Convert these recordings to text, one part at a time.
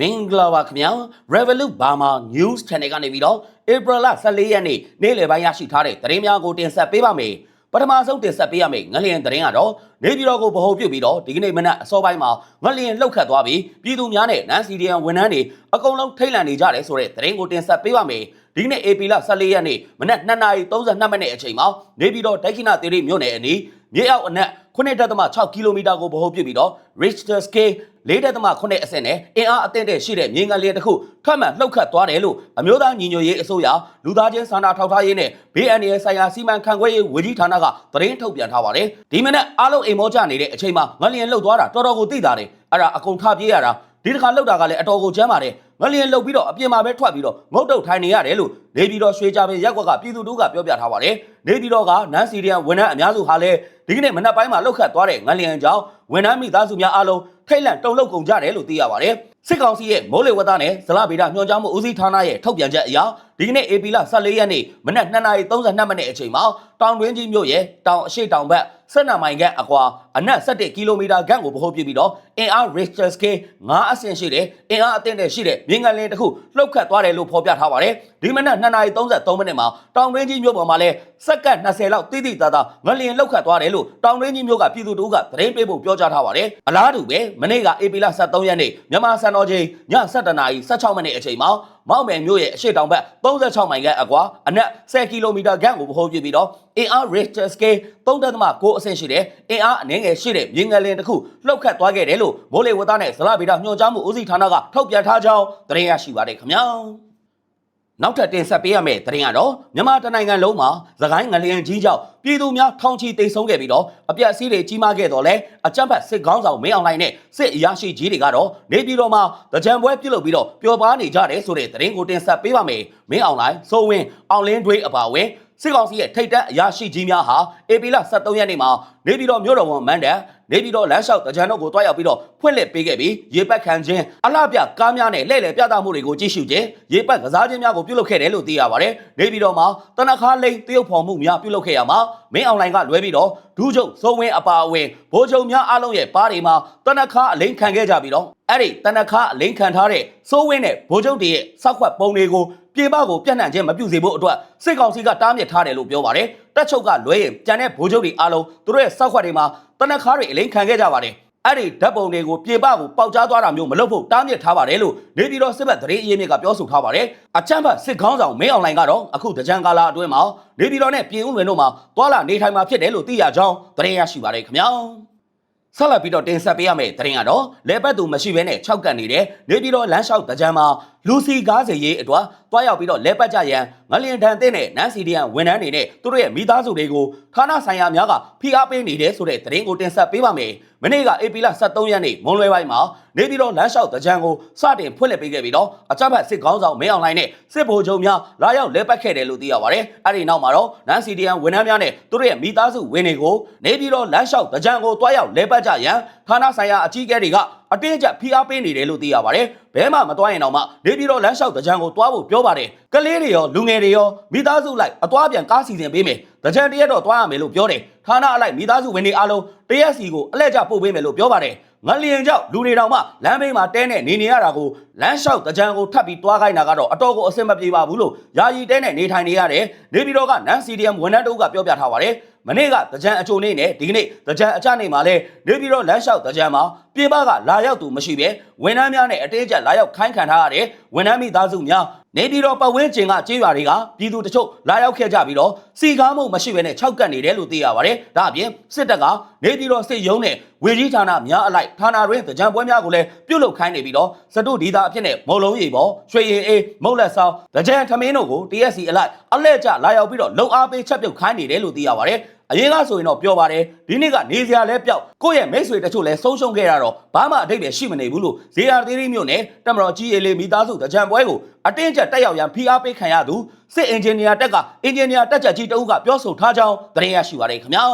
မင်္ဂလာပါခင်ဗျာ Revolut Burma News Channel ကနေပြီးတော့ April 14ရက်နေ့နေ့လယ်ပိုင်းရရှိထားတဲ့သတင်းများကိုတင်ဆက်ပေးပါမယ်ပထမဆုံးတင်ဆက်ပေးရမယ့်ငလျင်သတင်းကတော့နေပြည်တော်ကိုဗဟိုပြုပြီးတော့ဒီကနေ့မနက်အစောပိုင်းမှာငလျင်လှုပ်ခတ်သွားပြီးပြည်သူများနဲ့နန်စီဒီယန်ဝန်ထမ်းတွေအကုန်လုံးထိတ်လန့်နေကြတယ်ဆိုတဲ့သတင်းကိုတင်ဆက်ပေးပါမယ်ဒီကနေ့ AP လ14ရက်နေ့မနက်2:32မိနစ်အချိန်မှာနေပြည်တော်ဒိုက်ခိနသီရိမြို့နယ်အနီးမြေအောက်အနက် 9.6ကီလိုမီတာကိုဗဟိုပြုပြီးတော့ Richter scale 4.8အဆင့်နဲ့အင်အားအသင့်တဲ့ရှိတဲ့မြေငလျင်တစ်ခုထပ်မံလှုပ်ခတ်သွားတယ်လို့အမျိုးသားညီညွတ်ရေးအစိုးရလူသားချင်းစာနာထောက်ထားရေးနဲ့ဘေးအန္တရာယ်ဆိုင်ရာစီမံခန့်ခွဲရေးဝန်ကြီးဌာနကသတင်းထုတ်ပြန်ထားပါတယ်ဒီမနက်အားလုံးအိမ်မောကြနေတဲ့အချိန်မှာငလျင်လှုပ်သွားတာတော်တော်ကိုသိတာတယ်အဲ့ဒါအကုန်ထပြေးရတာ ဒီတစ်ခါလှုပ်တာကလည်းအတော်ကိုကျမ်းပါတယ်ငလျင်လှုပ်ပြီးတော့အပြင်မှာပဲထွက်ပြီးတော့ငုတ်တုတ်ထိုင်နေရတယ်လို့နေပြည်တော်ရွှေကြပင်ရက်ကွက်ကပြည်သူတို့ကပြောပြထားပါတယ်နေပြည်တော်ကနန်းစီရီယန်ဝန်ထမ်းအများစုဟာလည်းဒီကနေ့မနက်ပိုင်းမှာလှုပ်ခတ်သွားတဲ့ငလျင်ကြောင့်ဝန်ထမ်းမိသားစုများအားလုံးထိတ်လန့်တုန်လှုပ်ကုန်ကြတယ်လို့သိရပါတယ်စစ်ကောင်စီရဲ့မိုးလေဝသနဲ့ဇလဗေဒညွှန်ကြားမှုဦးစီးဌာနရဲ့ထုတ်ပြန်ချက်အရဒီကနေ့ AP လ14ရက်နေ့မနက်2:32မိနစ်အချိန်မှာတောင်တွင်းကြီးမြို့ရဲ့တောင်အရှိတောင်ဘက်12မိုင်ခန့်အကွာအနက်17ကီလိုမီတာခန့်ကိုဗဟိုပြုပြီးတော့အင်အား Richter scale 9အဆင့်ရှိတဲ့အင်အားအသင့်တဲ့ရှိတဲ့မြေငလျင်တစ်ခုလှုပ်ခတ်သွားတယ်လို့ဖော်ပြထားပါတယ်ဒီမနက်2:33မိနစ်မှာတောင်တွင်းကြီးမြို့ပေါ်မှာလဲစက္ကန့်20လောက်တိတိတသားငလျင်လှုပ်ခတ်သွားတယ်လို့တောင်တွင်းကြီးမြို့ကပြည်သူတို့ကသတင်းပေးဖို့ပြောကြားထားပါတယ်အလားတူပဲမနေ့က AP လ23ရက်နေ့မြန်မာစံတော်ချိန်ည7:16မိနစ်အချိန်မှာ မောက်မယ်မြို့ရဲ့အရှိတောင်ဘက်36မိုင်ခန့်အကွာအနက်10ကီလိုမီတာခန့်ကိုဗဟိုပြုပြီးတော့အင်အား Richter scale 3.9အဆင့်ရှိတဲ့အင်အားအနည်းငယ်ရှိတဲ့မြေငလျင်တစ်ခုလှုပ်ခတ်သွားခဲ့တယ်လို့မိုးလေဝသနဲ့ဇလဗေဒညွှန်ကြားမှုဦးစီးဌာနကထုတ်ပြန်ထားကြောင်းသတင်းရရှိပါတယ်ခင်ဗျာ နောက်ထပ်တင်ဆက်ပေးရမယ့်သတင်းကတော့မြန်မာတနိုင်ငံလုံးမှာသခိုင်းငလျင်ကြီးကြောင့်ပြည်သူများထောင်ချီတိတ်ဆုံးခဲ့ပြီးတော့အပြက်စီးတွေကြီးမားခဲ့တော့လဲအကြမ်းဖက်စစ်ကောင်းဆောင်မင်းအောင်လှိုင်နဲ့စစ်အရာရှိကြီးတွေကတော့နေပြည်တော်မှာတကြံပွဲပြုလုပ်ပြီးတော့ပျော်ပါနေကြတယ်ဆိုတဲ့သတင်းကိုတင်ဆက်ပေးပါမယ်မင်းအောင်လှိုင်စိုးဝင်းအောင်လင်းတွေးအပါအဝင်စစ်ကောင်စီရဲ့ထိတ်တန့်အရာရှိကြီးများဟာအေပီလ23ရက်နေ့မှာနေပြည်တော်မြို့တော်ဝန်မန်တန်နေပြည်တော်လမ်းလျှောက်တကြံတော်ကိုတွားရောက်ပြီးတော့ဖွင့်လှစ်ပေးခဲ့ပြီးရေပတ်ခံခြင်းအလှပြကားများနဲ့လှည့်လည်ပြသမှုတွေကိုကြည့်ရှုခြင်းရေပတ်ကစားခြင်းများကိုပြုလုပ်ခဲ့တယ်လို့သိရပါတယ်နေပြည်တော်မှာတနခါလိန်တရုတ်ဖော်မှုများပြုလုပ်ခဲ့ရမှာမင်းအောင်လှိုင်ကလွဲပြီးတော့ဒူးချုပ်စိုးဝင်းအပါအဝင်ဗိုလ်ချုပ်များအားလုံးရဲ့ပါးတွေမှာတနခါအလိန်ခံခဲ့ကြပြီးတော့အဲ့ဒီတနခါအလိန်ခံထားတဲ့စိုးဝင်းနဲ့ဗိုလ်ချုပ်တွေရဲ့စောက်ခွက်ပုံတွေကိုပြေပကိုပြန့်နှံ့ခြင်းမပြုစေဖို့အတွက်စစ်ကောင်စီကတားမြစ်ထားတယ်လို့ပြောပါတယ် တက်ချုပ်ကလွဲရင်ကြံတဲ့ဗိုလ်ချုပ်တွေအားလုံးသူတို့ရဲ့စောက်ခွက်တွေမှာတနခါတွေအလိန်ခံခဲ့ကြပါတယ်အဲ့ဒီဓာတ်ပုံတွေကိုပြေပကိုပေါက်ကြားသွားတာမျိုးမလုပ်ဖို့တားမြစ်ထားပါတယ်လို့နေပြည်တော်စစ်ဘက်သတင်းအရင်းမြစ်ကပြောဆိုထားပါတယ်အချမ်းဘတ်စစ်ခေါင်းဆောင်မင်းအောင်လှိုင်ကတော့အခုတကြံကာလာအတွင်းမှာနေပြည်တော်နဲ့ပြည်ဦးလွင်တို့မှာသွာလာနေထိုင်မှာဖြစ်တယ်လို့သိရကြောင်းသတင်းရရှိပါတယ်ခင်ဗျာဆက်လက်ပြီးတော့တင်ဆက်ပေးရမယ့်သတင်းကတော့လေပတ်သူမရှိဘဲနဲ့၆ကန်နေတဲ့နေပြည်တော်လမ်းလျှောက်တကြံမှာ လူစီကားစီရေးအတွက်တွားရောက်ပြီးတော့လေပတ်ကြရန်ငလျင်တန်တဲ့နဲ့နန်းစီဒီယန်ဝန်ထမ်းတွေနဲ့သူတို့ရဲ့မိသားစုတွေကိုဌာနဆိုင်ရာများကဖိအားပေးနေတယ်ဆိုတဲ့သတင်းကိုတင်ဆက်ပေးပါမယ်။မနေ့က AP လ23ရက်နေ့မွန်လွယ်ပိုင်းမှာနေပြည်တော်လမ်းလျှောက်တကြံကိုစတင်ဖွင့်လှစ်ပေးခဲ့ပြီးတော့အကြမ်းဖက်စစ်ကောင်းဆောင်မင်းအောင်လှိုင်နဲ့စစ်ဗိုလ်ချုပ်များလာရောက်လဲပတ်ခဲ့တယ်လို့သိရပါတယ်။အဲဒီနောက်မှာတော့နန်းစီဒီယန်ဝန်ထမ်းများနဲ့သူတို့ရဲ့မိသားစုဝင်တွေကိုနေပြည်တော်လမ်းလျှောက်တကြံကိုတွားရောက်လဲပတ်ကြရန်ဌာနဆိုင်ရာအကြီးအကဲတွေကအတင်းကျပ်ဖိအားပေးနေတယ်လို့သိရပါတယ်။ဘဲမှမတွားရင်တော့မှနေပြည်တော်လမ်းလျှောက်တကြံကိုတွားဖို့ပြောပါတယ်။ကလေးတွေရောလူငယ်တွေရောမိသားစုလိုက်အတွားပြန်ကားစီစဉ်ပေးမယ်။တကြံတရက်တော့တွားရမယ်လို့ပြောတယ်။ဌာနအလိုက်မိသားစုဝင်တွေအားလုံးတရက်စီကိုအလှည့်ကျပို့ပေးမယ်လို့ပြောပါတယ်။ငလျင်ကြောင့်လူတွေတောင်မှလမ်းဘေးမှာတဲနဲ့နေနေရတာကိုလမ်းလျှောက်တကြံကိုထပ်ပြီးတွားခိုင်းတာကတော့အတော်ကိုအဆင်မပြေပါဘူးလို့ယာယီတဲနဲ့နေထိုင်နေရတယ်။နေပြည်တော်ကနန်းစီဒီယမ်ဝန်ထမ်းတို့ကပြောပြထားပါတယ်။ မနေ့ကတကြံအချိုနေနဲ့ဒီကနေ့တကြံအချနေမှာလဲနေပြည်တော်လမ်းလျှောက်တကြံမှာပြင်ပကလာရောက်သူမရှိပဲဝန်ထမ်းများနဲ့အတင်းကျပ်လာရောက်ခိုင်းခံထားရတဲ့ဝန်ထမ်းမိသားစုများနေပြည်တော်ပတ်ဝန်းကျင်ကကျေးရွာတွေကပြည်သူတချို့လာရောက်ခဲ့ကြပြီးတော့စီကားမှုမရှိဘဲနဲ့၆ကတ်နေတယ်လို့သိရပါတယ်။ဒါအပြင်စစ်တပ်ကနေပြည်တော်စစ်ရုံးနဲ့ဝေကြီးဌာနများအလိုက်ဌာနတွင်တကြံပွဲများကိုလည်းပြုလုပ်ခိုင်းနေပြီးတော့စတုဒီတာအဖြစ်နဲ့မုံလုံးရီပေါ်ရွှေရည်အေးမုတ်လက်ဆောင်တကြံထမင်းတို့ကို TSC အလိုက်အလဲကျလာရောက်ပြီးတော့လုံအားပေးချက်ပြုတ်ခိုင်းနေတယ်လို့သိရပါတယ်။ အရင်ကဆိုရင်တော့ပြောပါတယ်ဒီနေ့ကနေစရာလဲပြောက်ကိုယ့်ရဲ့မိတ်ဆွေတချို့လဲဆုံးရှုံးခဲ့ရတော့ဘာမှအတိတ်ပဲရှိမနေဘူးလို့ဇေယျသေးသေးမျိုးနဲ့တမတော်ကြီးအေးလေးမိသားစုတကြံပွဲကိုအတင်းကျပ်တက်ရောက်ရန်ဖိအားပေးခံရသူစစ်အင်ဂျင်နီယာတက်ကအင်ဂျင်နီယာတက်ချက်ကြီးတအုပ်ကပြောဆိုထားကြောင်းသတင်းရရှိပါတယ်ခင်ဗျာ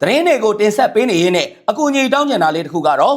သတင်းတွေကိုတင်ဆက်ပေးနေရင်းနဲ့အကူအညီတောင်းကျင်တာလေးတစ်ခုကတော့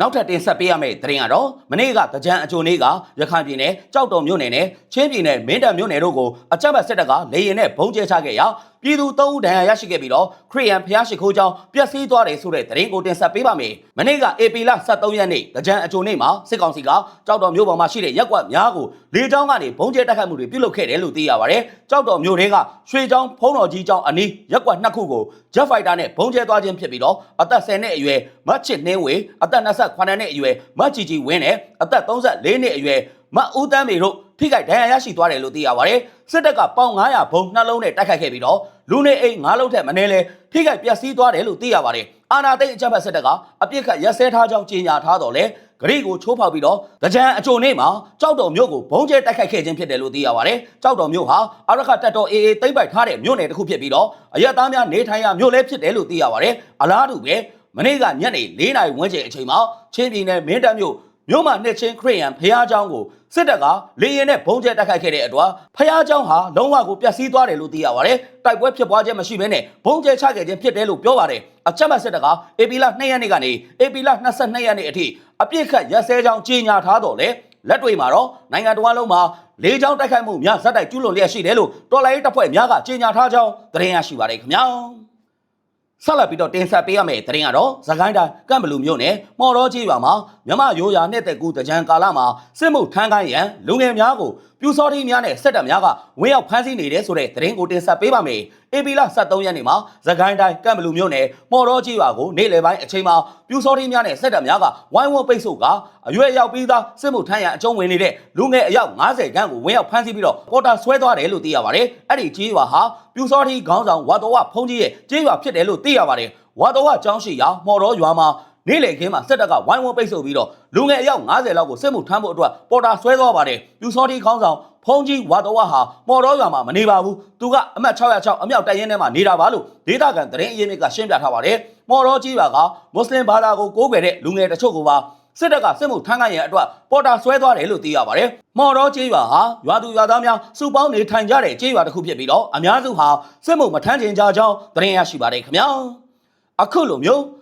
နောက်ထပ်တင်ဆက်ပေးရမယ့်သတင်းကတော့မနေ့ကတကြံအချိုနေ့ကရခိုင်ပြည်နယ်ကြောက်တော်မြို့နယ်နဲ့ချင်းပြည်နယ်မင်းတပ်မြို့နယ်တို့ကိုအကြမ်းဖက်စစ်တပ်ကလေရင်နဲ့ဘုံကျဲချခဲ့ရာ ပြည်သူ၃ဦးဒဏ်ရာရရှိခဲ့ပြီးတော့ခရီးယန်ဖျားရှိခိုးကြောင်းပျက်စီးသွားတယ်ဆိုတဲ့သတင်းကိုတင်ဆက်ပေးပါမယ်။မနေ့က AP လ23ရက်နေ့တကြံအချိုနေ့မှာစစ်ကောင်စီကကြောက်တော်မြို့ပေါ်မှာရှိတဲ့ရက်ကွက်များကိုလေကြောင်းကနေဘုံကျဲတိုက်ခိုက်မှုတွေပြုလုပ်ခဲ့တယ်လို့သိရပါတယ်။ကြောက်တော်မြို့တွေကရွှေချောင်းဖုံးတော်ကြီးကျောင်းအနီးရက်ကွက်နှစ်ခုကို Jet Fighter နဲ့ဘုံကျဲသွားခြင်းဖြစ်ပြီးတော့အသက်10နှစ်အရွယ်မတ်ချစ်နှင်းဝေအသက်28နှစ်အရွယ်မတ်ကြီးကြီးဝင်းနဲ့အသက်34နှစ်အရွယ်မတ်ဦးတန်းမေတို့ထိခိုက်ဒဏ်ရာရရှိသွားတယ်လို့သိရပါတယ်။စစ်တပ်ကပေါင်900ဘုံနှလုံးနဲ့တိုက်ခိုက်ခဲ့ပြီးတော့ လူနေအိမ်9လုံးထက်မနည်းလဲထိခိုက်ပျက်စီးသွားတယ်လို့သိရပါတယ်။အာနာသိန်းအကြမ်းဖက်စစ်တပ်ကအပြစ်ခတ်ရက်စဲထားကြောင်းကြေညာထားတော့လေဂရိကိုချိုးဖောက်ပြီးတော့တကြံအကြိုနေ့မှာကြောက်တော်မြို့ကိုဘုံကျဲတိုက်ခိုက်ခဲ့ခြင်းဖြစ်တယ်လို့သိရပါတယ်။ကြောက်တော်မြို့ဟာအရခတပ်တော် AA သိမ့်ပိုက်ထားတဲ့မြို့နယ်တစ်ခုဖြစ်ပြီးတော့အရက်သားများနေထိုင်ရာမြို့လည်းဖြစ်တယ်လို့သိရပါတယ်။အလားတူပဲမနေ့ကညနေ၄နာရီဝန်းကျင်အချိန်မှာချင်းပြည်နယ်မင်းတပ်မြို့ မြို့မှာနှစ်ချင်းခရိယန်ဖះเจ้าကိုစစ်တပ်ကလေရင်နဲ့ဘုံကျဲတိုက်ခိုက်ခဲ့တဲ့အတွက်ဖះเจ้าဟာလုံးဝကိုပျက်စီးသွားတယ်လို့သိရပါတယ်။တိုက်ပွဲဖြစ်ပွားခြင်းမရှိဘဲနဲ့ဘုံကျဲချခဲ့ခြင်းဖြစ်တယ်လို့ပြောပါတယ်။အချက်မှတ်စစ်တပ်က AP လ2ရက်နေ့ကနေ AP လ22ရက်နေ့အထိအပြစ်ခတ်ရက်စဲကြောင်းကြီးညာထားတော့လေလက်တွေမှာတော့နိုင်ငံတော်အလုံးမှာလေးချောင်းတိုက်ခိုက်မှုများဇက်တိုက်ကျူးလွန်လျက်ရှိတယ်လို့တော်လိုင်းတပ်ဖွဲ့များကကြီးညာထားကြောင်းသတင်းရရှိပါတယ်ခင်ဗျာ။ ဆက်လက်ပြီးတော့တင်ဆက်ပေးရမယ့်သတင်းကတော့သခိုင်းတိုင်းကန့်ဘလူမြို့နယ်မော်တော်ကြီးရွာမှာမြမရိုးရာနှစ်သက်ကူတကြံကာလမှာစစ်မှုထမ်းခိုင်းရန်လူငယ်များကို ပြူစောတိများနဲ့စစ်တပ်များကဝင်းရောက်ဖမ်းဆီးနေတယ်ဆိုတဲ့သတင်းကိုတင်ဆက်ပေးပါမယ်။အေပီလာ73ရက်နေ့မှာသခိုင်းတိုင်းကန့်ဘလူမြို့နယ်မော်တော်ကြီးရွာကိုနေ့လယ်ပိုင်းအချိန်မှာပြူစောတိများနဲ့စစ်တပ်များကဝိုင်းဝန်းပိတ်ဆို့ကအရွယ်ရောက်ပြီးသားစစ်မှုထမ်းရန်အကျုံးဝင်နေတဲ့လူငယ်အယောက်90ခန့်ကိုဝင်းရောက်ဖမ်းဆီးပြီးတော့ပေါ်တာဆွဲသွားတယ်လို့သိရပါတယ်။အဲ့ဒီကြီးရွာဟာပြူစောတိခေါင်းဆောင်ဝါတော်ဝဖုန်ကြီးရဲ့ကြီးရွာဖြစ်တယ်လို့သိရပါတယ်။ဝါတော်ဝကျောင်းရှိရာမော်တော်ရွာမှာ နေ့လယ်ခင်းမှာစစ်တပ်ကဝိုင်းဝန်းပိတ်ဆို့ပြီးတော့လူငယ်အယောက်90လောက်ကိုစစ်မှုထမ်းဖို့အတွက်ပေါ်တာဆွဲသွားပါတယ်။ပြူစောတိခေါင်းဆောင်ဖုန်ကြီးဝါတော်ဝဟာမော်တော်ရွာမှာမနေပါဘူး။သူကအမှတ်606အမြောက်တိုင်ရင်ထဲမှာနေတာပါလို့ဒေသခံသတင်းအရင်းမြစ်ကရှင်းပြထားပါတယ်။မော်တော်ကြီးရွာကမွတ်စလင်ဘာသာကိုကိုးကွယ်တဲ့လူငယ်တချို့ကပါစစ်တပ်ကစစ်မှုထမ်းခိုင်းရန်အတွက်ပေါ်တာဆွဲသွားတယ်လို့သိရပါတယ်။မော်တော်ကျေးရွာဟာရွာသူရွာသားများစုပေါင်းနေထိုင်ကြတဲ့ကျေးရွာတစ်ခုဖြစ်ပြီးတော့အများစုဟာစစ်မှုမထမ်းချင်ကြကြောင်းသတင်းရရှိပါတယ်ခင်ဗျာ။အခုလိုမျိုး